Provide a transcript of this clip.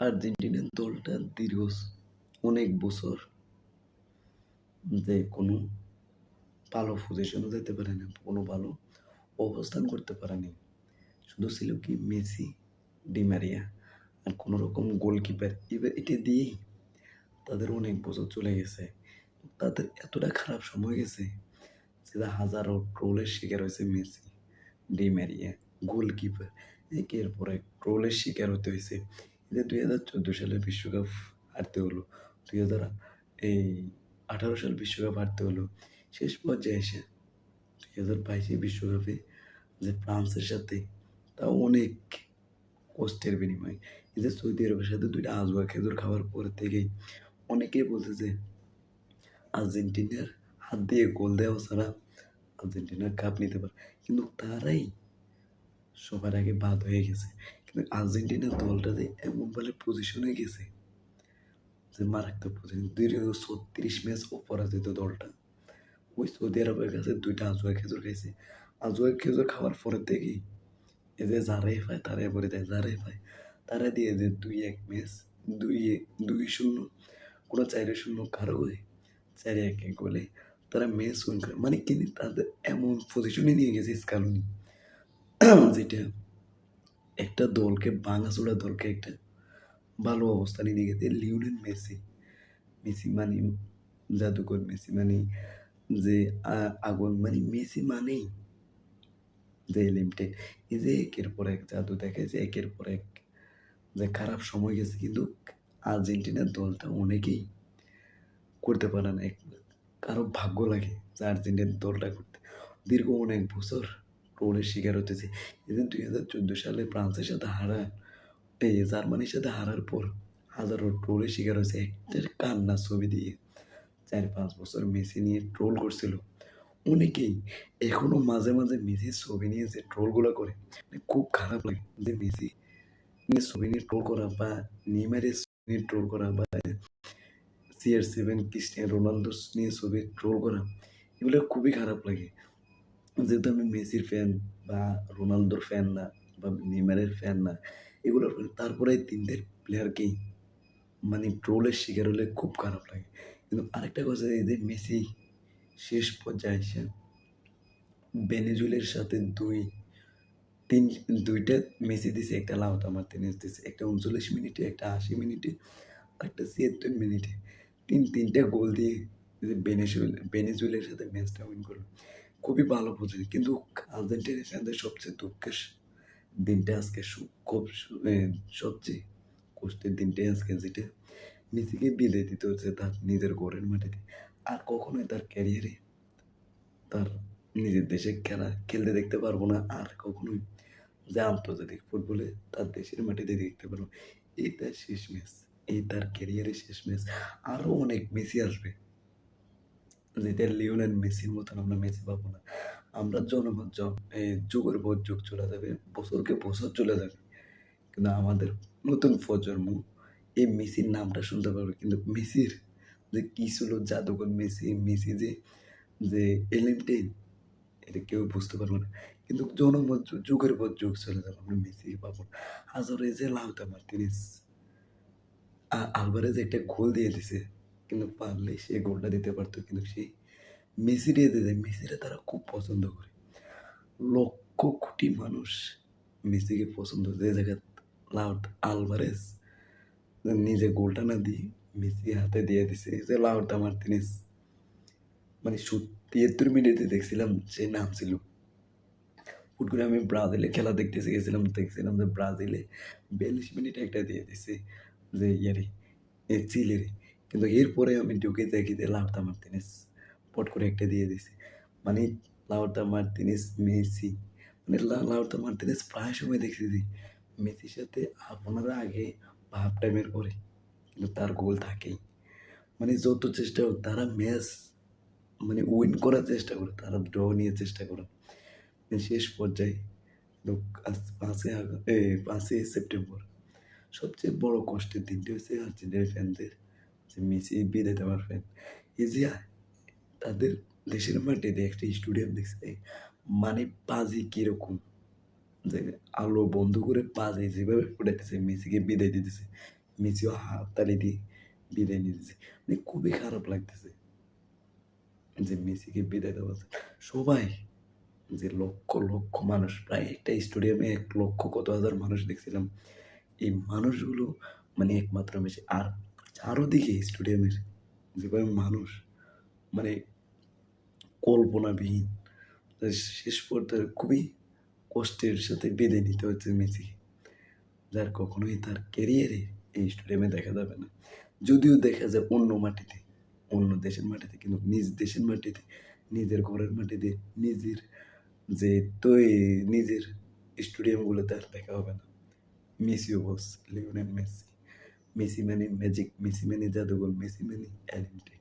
আর্জেন্টিনার দলটা দীর্ঘ অনেক বছর যে কোনো ভালো পজিশনও যেতে পারে না, কোনো ভালো অবস্থান করতে পারেনি শুধু ছিল কি মেসি ডিমারিয়া আর কোনো রকম গোলকিপার এবার এটা দিয়েই তাদের অনেক বছর চলে গেছে। তাদের এতটা খারাপ সময় গেছে যেটা হাজারো ট্রোলের শিকার হয়েছে মেসি ডিমারিয়া গোলকিপার একের পর এক ট্রোলের শিকার হতে হয়েছে। এদের দুই হাজার চোদ্দ সালে বিশ্বকাপ হারতে হলো, দুই হাজার এই আঠারো সাল বিশ্বকাপ হারতে হলো, শেষ পর্যায়ে এসে দুই হাজার বাইশে বিশ্বকাপে যে ফ্রান্সের সাথে তাও অনেক কষ্টের বিনিময়ে। এই যে সৌদি আরবের সাথে দুইটা আজুয়া খেজুর খাওয়ার পর থেকেই অনেকেই বলছে যে আর্জেন্টিনার হাত দিয়ে গোল দেওয়া ছাড়া আর্জেন্টিনার কাপ নিতে পারে। কিন্তু তারাই সবার আগে বাদ হয়ে গেছে। কিন্তু আর্জেন্টিনার দলটা যে এমন এমনভাবে পজিশনে গেছে, যে মারাত্মক পজিশন দীর্ঘ ছত্রিশ ম্যাচ অপরাজিত দলটা। ওই সৌদি আরবের কাছে দুইটা আজুয়া খেজুর খাইছে। আজুয়া খেজুর খাওয়ার পরের থেকেই এই যে যারাই পায় তারাই বলে দেয় যারাই পায় তারা দিয়ে যে দুই এক ম্যাচ দুই এক, দুই শূন্য, কোনো চারে শূন্য কারও হয় চারে এক এক বলে তারা ম্যাচ উইন করে। মানে কিন্তু তাদের এমন পজিশনে নিয়ে গেছে স্কালুনি। যেটা একটা দলকে ভাঙাচোড়া দলকে একটা ভালো অবস্থানে নিয়ে গেছে। লিওনেল মেসি মেসি মানে জাদুকর মেসি মানে যে আগুন মানে মেসি মানেই যে লিমিটেড এই যে একের পর এক জাদু দেখাইছে, একের পর এক যে খারাপ সময় গেছে, কিন্তু আর্জেন্টিনার দলটা অনেকেই করতে পারে না। কারও ভাগ্য লাগে যে আর্জেন্টিনার দলটা করতে। দীর্ঘ অনেক বছর ট্রোলের শিকার হতেছে এদের দুই হাজার চোদ্দ সালে ফ্রান্সের সাথে হারা এই জার্মানির সাথে হারার পর হাজারো ট্রোলের শিকার হয়েছে। একটা কান্না ছবি দিয়ে চার পাঁচ বছর মেসি নিয়ে ট্রোল করছিল। অনেকেই এখনও মাঝে মাঝে মেসির ছবি নিয়ে যে ট্রোলগুলো করে মানে খুব খারাপ লাগে যে মেসি নিয়ে ছবি নিয়ে ট্রোল করা বা নিমারের নিয়ে ট্রোল করা বা সিআর সেভেন ক্রিস্টিয়ান রোনালদো নিয়ে ছবি ট্রোল করা, এগুলো খুবই খারাপ লাগে। যেহেতু আমি মেসির ফ্যান বা রোনালদোর ফ্যান না বা নিমারের ফ্যান না, এগুলো তারপরে তিনটে প্লেয়ারকেই মানে ট্রোলের শিকার হলে খুব খারাপ লাগে। কিন্তু আরেকটা কথা এই যে মেসি শেষ পর্যায়ে এসে বেনেজুলের সাথে দুই, তিন, দুইটা মেসি দিছে, একটা লাউতা মার্তিনেস দিছে, একটা উনচল্লিশ মিনিটে, একটা আশি মিনিটে, একটা ছিয়াত্তর মিনিটে। তিন, তিনটা গোল দিয়ে বেনেজুয়েল বেনেজুয়েলের সাথে ম্যাচটা উইন করল। খুবই ভালো পজিশন কিন্তু আর্জেন্টিনার সাথে সবচেয়ে দুঃখের দিনটা আজকে খুব সবচেয়ে কষ্টের দিনটাই আজকে, যেটা মেসিকে বিদায় দিতে হচ্ছে তার নিজের ঘরের মাটিতে আর কখনোই তার ক্যারিয়ারে তার নিজের দেশে খেলা, খেলতে দেখতে পারব না। আর কখনোই যে আন্তর্জাতিক ফুটবলে তার দেশের মাটিতে দেখতে পারব এই তার শেষ ম্যাচ এই তার ক্যারিয়ারের শেষ ম্যাচ আরও অনেক মেসি আসবে। যেটা লিওনেল মেসির মতন আমরা মেসি পাবো না। আমরা জনপদ যুগের পর যুগ চলে যাবে, বছরকে বছর চলে যাবে। কিন্তু আমাদের নতুন প্রজন্ম এই মেসির নামটা শুনতে পারবে কিন্তু মেসির যে কী ছিল জাদুকর মেসি মেসি যে যে এলিমটেন এটা কেউ বুঝতে পারবে না। কিন্তু জনমত যুগের পর যুগ চলে যাবে, আমরা মেসি পাবো হাজারে যে লাউতা মার্তিনিস আলবারেজ একটা গোল দিয়ে দিছে। কিন্তু পারলে সে গোলটা দিতে পারতো, কিন্তু সেই মেসি দিয়ে দিতে মেসিরা তারা খুব পছন্দ করে। লক্ষ কোটি মানুষ মেসিকে পছন্দ যে জায়গায় লাউড আলভারেজ নিজে গোলটা না দিয়ে মেসি হাতে দিয়ে দিছে। যে লাউটা মার্তিনিস মানে তিয়াত্তর মিনিটে দেখছিলাম সে নাম ছিল হুট করে আমি ব্রাজিলে খেলা দেখতেছি, গেছিলাম, দেখছিলাম যে ব্রাজিলে বিয়াল্লিশ মিনিট একটা দিয়ে দিছে যে ইয়ারে, এ চিলেরে। কিন্তু এরপরে আমি ঢুকে দেখি যে লাউটা মার্তিনিস পট করে একটা দিয়ে দিছে। মানে লাউটা মার্তিনিস মেসি মানে লাউটা মার্তিনিস প্রায় সময় দেখতেছি। মেসির সাথে আপনারা আগে হাফ টাইমের পরে কিন্তু তার গোল থাকেই। মানে যত চেষ্টা হোক, তারা ম্যাচ মানে উইন করার চেষ্টা করে, তারা ড্র নিয়ে চেষ্টা করে। শেষ পর্যায়ে লোক পাঁচই পাঁচই সেপ্টেম্বর, সবচেয়ে বড় কষ্টের দিনটি হচ্ছে আর্জেন্টিনার ফ্যানদের যে মেসি বিদায় দেওয়ার ফ্যান এই যে তাদের দেশের মাটিতে একটা স্টেডিয়াম দেখছে। মানে পাজি কীরকম? যে আলো বন্ধ করে পাজে যেভাবে ফুটাইতেছে মেসিকে বিদায় দিতেছে। মেসিও হাততালি দিয়ে বিদায় দিচ্ছে মানে খুবই খারাপ লাগতেছে যে মেসিকে বিদায় দেওয়া সবাই যে লক্ষ লক্ষ মানুষ, প্রায় একটা স্টেডিয়ামে এক লক্ষ কত হাজার মানুষ দেখছিলাম। এই মানুষগুলো মানে একমাত্র মেসি। আর চারোদিকে স্টেডিয়ামের যেভাবে মানুষ মানে কল্পনাবিহীন। শেষ পর্যায়ে খুবই কষ্টের সাথে বেঁধে নিতে হচ্ছে মেসি। যার কখনোই তার ক্যারিয়ারে এই স্টেডিয়ামে দেখা যাবে না। যদিও দেখা যায় অন্য মাটিতে, অন্য দেশের মাটিতে, কিন্তু নিজ দেশের মাটিতে, নিজের ঘরের মাটিতে, নিজের যে তো, নিজের স্টেডিয়ামগুলোতে আর দেখা হবে না। মেসিও বস, লিওনেল মেসি। মেসি মানে ম্যাজিক মেসি মানে জাদুঘর মেসি মানে অ্যালিমিটেড